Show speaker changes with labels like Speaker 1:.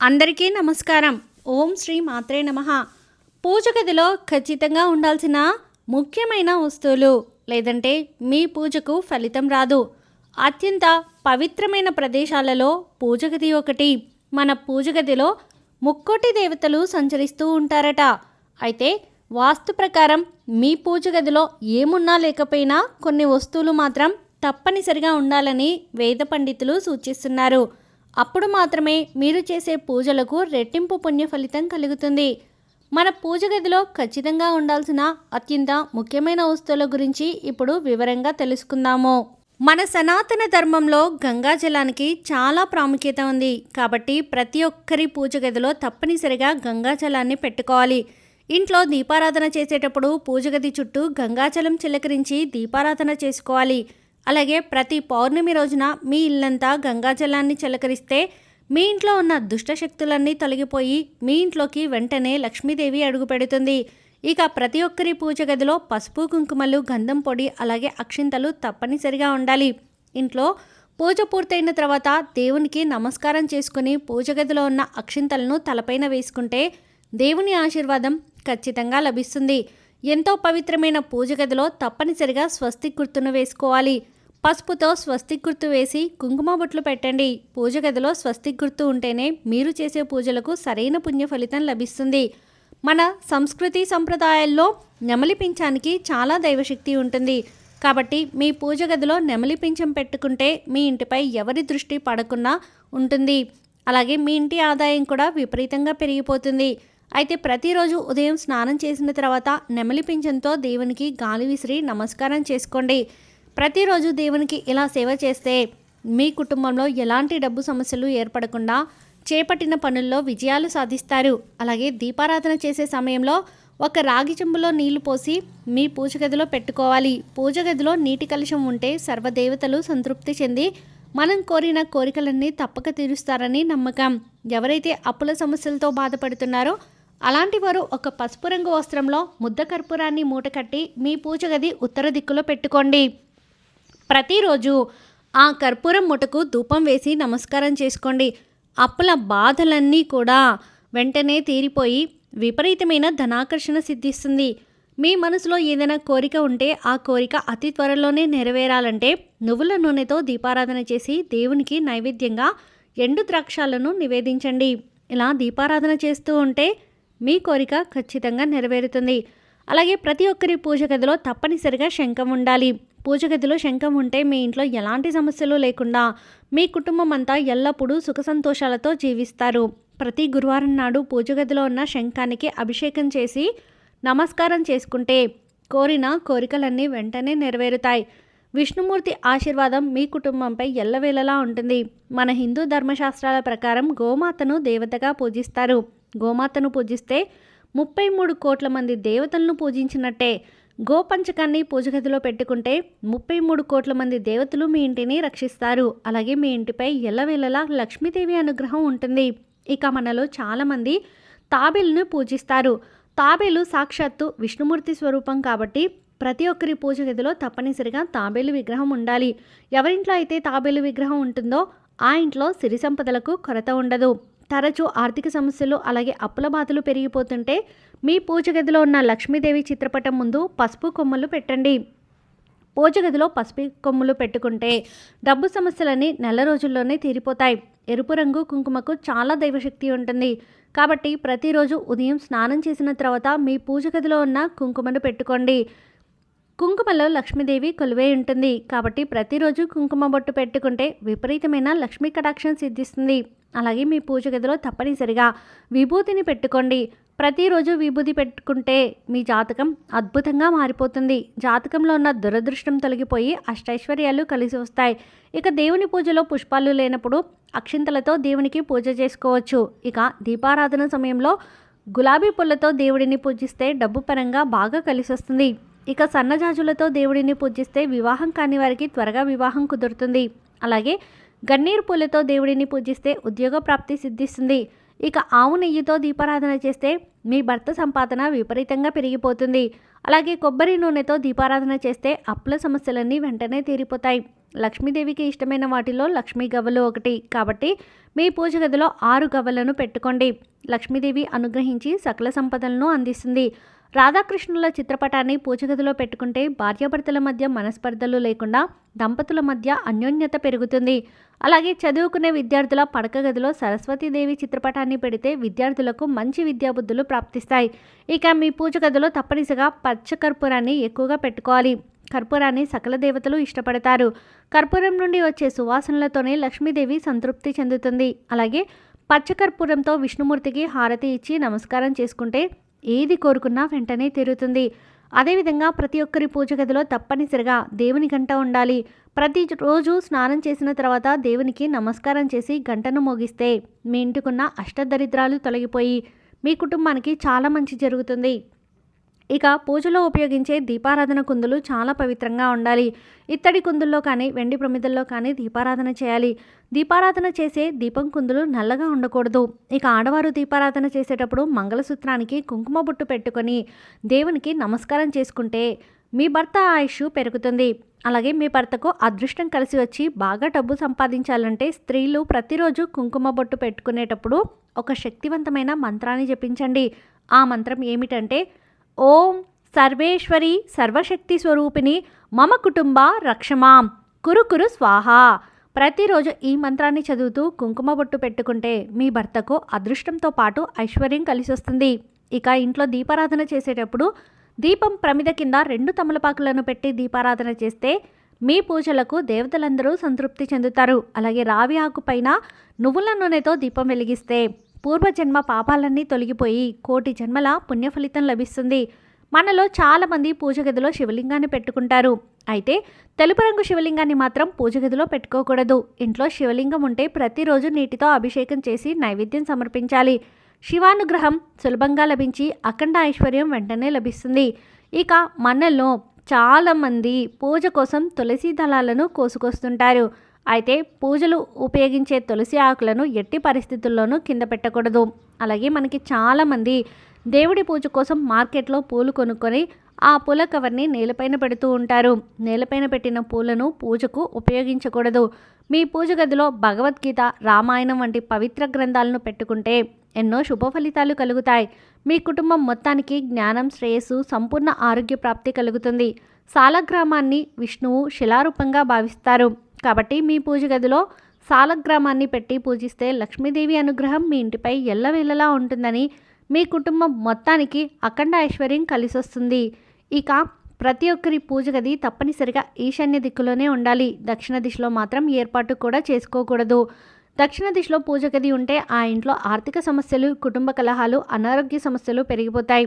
Speaker 1: అందరికీ నమస్కారం. ఓం శ్రీ మాత్రే నమ. పూజ గదిలో ఖచ్చితంగా ఉండాల్సిన ముఖ్యమైన వస్తువులు లేదంటే మీ పూజకు ఫలితం రాదు. అత్యంత పవిత్రమైన ప్రదేశాలలో పూజ గది ఒకటి. మన పూజ గదిలో ముక్కోటి దేవతలు సంచరిస్తూ ఉంటారట. అయితే వాస్తు ప్రకారం మీ పూజ గదిలో ఏమున్నా లేకపోయినా కొన్ని వస్తువులు మాత్రం తప్పనిసరిగా ఉండాలని వేద పండితులు సూచిస్తున్నారు. అప్పుడు మాత్రమే మీరు చేసే పూజలకు రెట్టింపు పుణ్య ఫలితం కలుగుతుంది. మన పూజ గదిలో ఖచ్చితంగా ఉండాల్సిన అత్యంత ముఖ్యమైన వస్తువుల గురించి ఇప్పుడు వివరంగా తెలుసుకుందాము. మన సనాతన ధర్మంలో గంగా జలానికి చాలా ప్రాముఖ్యత ఉంది. కాబట్టి ప్రతి ఒక్కరి పూజ గదిలో తప్పనిసరిగా గంగా జలాన్ని పెట్టుకోవాలి. ఇంట్లో దీపారాధన చేసేటప్పుడు పూజ గది చుట్టూ గంగాజలం చిలకరించి దీపారాధన చేసుకోవాలి. అలాగే ప్రతి పౌర్ణమి రోజున మీ ఇల్లంతా గంగాజలాన్ని చిలకరిస్తే మీ ఇంట్లో ఉన్న దుష్ట శక్తులన్నీ తొలగిపోయి మీ ఇంట్లోకి వెంటనే లక్ష్మీదేవి అడుగుపెడుతుంది ఇక ప్రతి ఒక్కరి పూజ గదిలో పసుపు కుంకుమలు గంధం పొడి అలాగే అక్షింతలు తప్పనిసరిగా ఉండాలి. ఇంట్లో పూజ పూర్తయిన తర్వాత దేవునికి నమస్కారం చేసుకుని పూజ గదిలో ఉన్న అక్షింతలను తలపైన వేసుకుంటే దేవుని ఆశీర్వాదం ఖచ్చితంగా లభిస్తుంది. ఎంతో పవిత్రమైన పూజ గదిలో తప్పనిసరిగా స్వస్తి గుర్తును వేసుకోవాలి. పసుపుతో స్వస్తిక్ గుర్తు వేసి కుంకుమ బొట్లు పెట్టండి. పూజ గదిలో స్వస్తిక్ గుర్తు ఉంటేనే మీరు చేసే పూజలకు సరైన పుణ్య ఫలితం లభిస్తుంది. మన సంస్కృతి సంప్రదాయాల్లో నెమలి పింఛానికి చాలా దైవశక్తి ఉంటుంది. కాబట్టి మీ పూజ గదిలో నెమలి పింఛం పెట్టుకుంటే మీ ఇంటిపై ఎవరి దృష్టి పడకుండా ఉంటుంది. అలాగే మీ ఇంటి ఆదాయం కూడా విపరీతంగా పెరిగిపోతుంది. అయితే ప్రతిరోజు ఉదయం స్నానం చేసిన తర్వాత నెమలి పింఛంతో దేవునికి గాలి విసిరి నమస్కారం చేసుకోండి. ప్రతిరోజు దేవునికి ఇలా సేవ చేస్తే మీ కుటుంబంలో ఎలాంటి డబ్బు సమస్యలు ఏర్పడకుండా చేపట్టిన పనుల్లో విజయాలు సాధిస్తారు. అలాగే దీపారాధన చేసే సమయంలో ఒక రాగి చెంబులో నీళ్ళు పోసి మీ పూజ గదిలో పెట్టుకోవాలి. పూజ గదిలో నీటి కలుషం ఉంటే సర్వదేవతలు సంతృప్తి చెంది మనం కోరిన కోరికలన్నీ తప్పక తీరుస్తారని నమ్మకం. ఎవరైతే అప్పుల సమస్యలతో బాధపడుతున్నారో అలాంటి వారు ఒక పసుపు రంగు వస్త్రంలో ముద్ద కర్పూరాన్ని మూటకట్టి మీ పూజ గది ఉత్తర దిక్కులో పెట్టుకోండి. ప్రతిరోజు ఆ కర్పూరం ముటకు ధూపం వేసి నమస్కారం చేసుకోండి. అప్పుల బాధలన్నీ కూడా వెంటనే తీరిపోయి విపరీతమైన ధనాకర్షణ సిద్ధిస్తుంది. మీ మనసులో ఏదైనా కోరిక ఉంటే ఆ కోరిక అతి త్వరలోనే నెరవేరాలంటే నువ్వుల నూనెతో దీపారాధన చేసి దేవునికి నైవేద్యంగా ఎండు ద్రాక్షాలను నివేదించండి. ఇలా దీపారాధన చేస్తూ ఉంటే మీ కోరిక ఖచ్చితంగా నెరవేరుతుంది. అలాగే ప్రతి ఒక్కరి పూజ గదిలో తప్పనిసరిగా శంఖం ఉండాలి. పూజ గదిలో శంఖం ఉంటే మీ ఇంట్లో ఎలాంటి సమస్యలు లేకుండా మీ కుటుంబం అంతా ఎల్లప్పుడూ సుఖ సంతోషాలతో జీవిస్తారు. ప్రతి గురువారం నాడు పూజ గదిలో ఉన్న శంఖానికి అభిషేకం చేసి నమస్కారం చేసుకుంటే కోరిన కోరికలన్నీ వెంటనే నెరవేరుతాయి. విష్ణుమూర్తి ఆశీర్వాదం మీ కుటుంబంపై ఎల్లవేళలా ఉంటుంది. మన హిందూ ధర్మశాస్త్రాల ప్రకారం గోమాతను దేవతగా పూజిస్తారు. గోమాతను పూజిస్తే ముప్పై మూడు కోట్ల మంది దేవతలను పూజించినట్టే గోపంచకాన్ని పూజగదిలో పెట్టుకుంటే ముప్పై మూడు కోట్ల మంది దేవతలు మీ ఇంటిని రక్షిస్తారు. అలాగే మీ ఇంటిపై ఎల్లవేళలా లక్ష్మీదేవి అనుగ్రహం ఉంటుంది. ఇక మనలో చాలామంది తాబేలును పూజిస్తారు. తాబేలు సాక్షాత్తు విష్ణుమూర్తి స్వరూపం కాబట్టి ప్రతి ఒక్కరి పూజ గదిలో తప్పనిసరిగా తాబేలు విగ్రహం ఉండాలి. ఎవరింట్లో అయితే తాబేలు విగ్రహం ఉంటుందో ఆ ఇంట్లో సిరి సంపదలకు కొరత ఉండదు. తరచూ ఆర్థిక సమస్యలు అలాగే అప్పుల బాధలు పెరిగిపోతుంటే మీ పూజ గదిలో ఉన్న లక్ష్మీదేవి చిత్రపటం ముందు పసుపు కొమ్మలు పెట్టండి. పూజ గదిలో పసుపు కొమ్ములు పెట్టుకుంటే డబ్బు సమస్యలన్నీ నెల రోజుల్లోనే తీరిపోతాయి. ఎరుపు రంగు కుంకుమకు చాలా దైవశక్తి ఉంటుంది. కాబట్టి ప్రతిరోజు ఉదయం స్నానం చేసిన తర్వాత మీ పూజ గదిలో ఉన్న కుంకుమను పెట్టుకోండి. కుంకుమలో లక్ష్మీదేవి కొలువై ఉంటుంది. కాబట్టి ప్రతిరోజు కుంకుమ బొట్టు పెట్టుకుంటే విపరీతమైన లక్ష్మీ కటాక్షం సిద్ధిస్తుంది. అలాగే మీ పూజ గదిలో తప్పనిసరిగా విభూతిని పెట్టుకోండి. ప్రతిరోజు విభూతి పెట్టుకుంటే మీ జాతకం అద్భుతంగా మారిపోతుంది. జాతకంలో ఉన్న దురదృష్టం తొలగిపోయి అష్టైశ్వర్యాలు కలిసి వస్తాయి. ఇక దేవుని పూజలో పుష్పాలు లేనప్పుడు అక్షింతలతో దేవునికి పూజ చేసుకోవచ్చు. ఇక దీపారాధన సమయంలో గులాబీ పుల్లతో దేవుడిని పూజిస్తే డబ్బు పరంగా బాగా కలిసి వస్తుంది. ఇక సన్నజాజులతో దేవుడిని పూజిస్తే వివాహం కాని వారికి త్వరగా వివాహం కుదురుతుంది. అలాగే గన్నీరు పూలతో దేవుడిని పూజిస్తే ఉద్యోగ ప్రాప్తి సిద్ధిస్తుంది. ఇక ఆవు నెయ్యితో దీపారాధన చేస్తే మీ భర్త సంపాదన విపరీతంగా పెరిగిపోతుంది. అలాగే కొబ్బరి నూనెతో దీపారాధన చేస్తే అప్పుల సమస్యలన్నీ వెంటనే తీరిపోతాయి. లక్ష్మీదేవికి ఇష్టమైన వాటిలో లక్ష్మీ గవ్వలు ఒకటి. కాబట్టి మీ పూజ గదిలో ఆరు గవ్వలను పెట్టుకోండి. లక్ష్మీదేవి అనుగ్రహించి సకల సంపదలను అందిస్తుంది. రాధాకృష్ణుల చిత్రపటాన్ని పూజగదిలో పెట్టుకుంటే భార్యాభర్తల మధ్య మనస్పర్ధలు లేకుండా దంపతుల మధ్య అన్యోన్యత పెరుగుతుంది. అలాగే చదువుకునే విద్యార్థుల పడక గదిలో సరస్వతీదేవి చిత్రపటాన్ని పెడితే విద్యార్థులకు మంచి విద్యాబుద్ధులు ప్రాప్తిస్తాయి. ఇక మీ పూజ గదిలో తప్పనిసరిగా పచ్చ కర్పూరాన్ని ఎక్కువగా పెట్టుకోవాలి. కర్పూరాన్ని సకల దేవతలు ఇష్టపడతారు. కర్పూరం నుండి వచ్చే సువాసనలతోనే లక్ష్మీదేవి సంతృప్తి చెందుతుంది. అలాగే పచ్చకర్పూరంతో విష్ణుమూర్తికి హారతి ఇచ్చి నమస్కారం చేసుకుంటే ఏది కోరుకున్నా వెంటనే తీరుతుంది. అదేవిధంగా ప్రతి ఒక్కరి పూజ గదిలో తప్పనిసరిగా దేవుని గంట ఉండాలి. ప్రతి రోజు స్నానం చేసిన తర్వాత దేవునికి నమస్కారం చేసి గంటను మోగిస్తే మీ ఇంటికున్న అష్టదరిద్రాలు తొలగిపోయి మీ కుటుంబానికి చాలా మంచి జరుగుతుంది. ఇక పూజలో ఉపయోగించే దీపారాధన కుందులు చాలా పవిత్రంగా ఉండాలి. ఇత్తడి కుందుల్లో కానీ వెండి ప్రమిదల్లో కానీ దీపారాధన చేయాలి. దీపారాధన చేసే దీపం కుందులు నల్లగా ఉండకూడదు. ఇక ఆడవారు దీపారాధన చేసేటప్పుడు మంగళసూత్రానికి కుంకుమ బొట్టు పెట్టుకొని దేవునికి నమస్కారం చేసుకుంటే మీ భర్త ఆయుష్ పెరుగుతుంది. అలాగే మీ భర్తకు అదృష్టం కలిసి వచ్చి బాగా డబ్బు సంపాదించాలంటే స్త్రీలు ప్రతిరోజు కుంకుమ బొట్టు పెట్టుకునేటప్పుడు ఒక శక్తివంతమైన మంత్రాన్ని జపించండి. ఆ మంత్రం ఏమిటంటే ఓం సర్వేశ్వరి సర్వశక్తి స్వరూపిణి మమ కుటుంబ రక్షమాం. కురు కురు స్వాహ. ప్రతిరోజు ఈ మంత్రాన్ని చదువుతూ కుంకుమ బొట్టు పెట్టుకుంటే మీ భర్తకు అదృష్టంతో పాటు ఐశ్వర్యం కలిసి వస్తుంది ఇక ఇంట్లో దీపారాధన చేసేటప్పుడు దీపం ప్రమిద కింద రెండు తమలపాకులను పెట్టి దీపారాధన చేస్తే మీ పూజలకు దేవతలందరూ సంతృప్తి చెందుతారు. అలాగే రావి ఆకు పైన నువ్వుల నూనెతో దీపం వెలిగిస్తే పూర్వజన్మ పాపాలన్నీ తొలగిపోయి కోటి జన్మల పుణ్యఫలితం లభిస్తుంది. మనలో చాలామంది పూజ గదిలో శివలింగాన్ని పెట్టుకుంటారు. అయితే తెలుపు రంగు శివలింగాన్ని మాత్రం పూజ గదిలో పెట్టుకోకూడదు. ఇంట్లో శివలింగం ఉంటే ప్రతిరోజు నీటితో అభిషేకం చేసి నైవేద్యం సమర్పించాలి. శివానుగ్రహం సులభంగా లభించి అఖండ ఐశ్వర్యం వెంటనే లభిస్తుంది. ఇక మనలో చాలామంది పూజ కోసం తులసి దళాలను కోసుకొస్తుంటారు. అయితే పూజలు ఉపయోగించే తులసి ఆకులను ఎట్టి పరిస్థితుల్లోనూ కింద పెట్టకూడదు. అలాగే మనకి చాలామంది దేవుడి పూజ కోసం మార్కెట్లో పూలు కొనుక్కొని ఆ పూల కవర్ని నేలపైన పెడుతూ ఉంటారు. నేలపైన పెట్టిన పూలను పూజకు ఉపయోగించకూడదు. మీ పూజ గదిలో భగవద్గీత రామాయణం వంటి పవిత్ర గ్రంథాలను పెట్టుకుంటే ఎన్నో శుభ ఫలితాలు కలుగుతాయి. మీ కుటుంబం మొత్తానికి జ్ఞానం శ్రేయస్సు సంపూర్ణ ఆరోగ్య ప్రాప్తి కలుగుతుంది. సాలగ్రామాన్ని విష్ణువు శిలారూపంగా భావిస్తారు. కాబట్టి మీ పూజ గదిలో సాలగ్రామాన్ని పెట్టి పూజిస్తే లక్ష్మీదేవి అనుగ్రహం మీ ఇంటిపై ఎల్లవేళలా ఉంటుందని మీ కుటుంబం మొత్తానికి అఖండ ఐశ్వర్యం కలిసొస్తుంది. ఇక ప్రతి ఒక్కరి పూజ గది తప్పనిసరిగా ఈశాన్య దిక్కులోనే ఉండాలి. దక్షిణ దిశలో మాత్రం ఏర్పాటు కూడా చేసుకోకూడదు. దక్షిణ దిశలో పూజ గది ఉంటే ఆ ఇంట్లో ఆర్థిక సమస్యలు కుటుంబ కలహాలు అనారోగ్య సమస్యలు పెరిగిపోతాయి.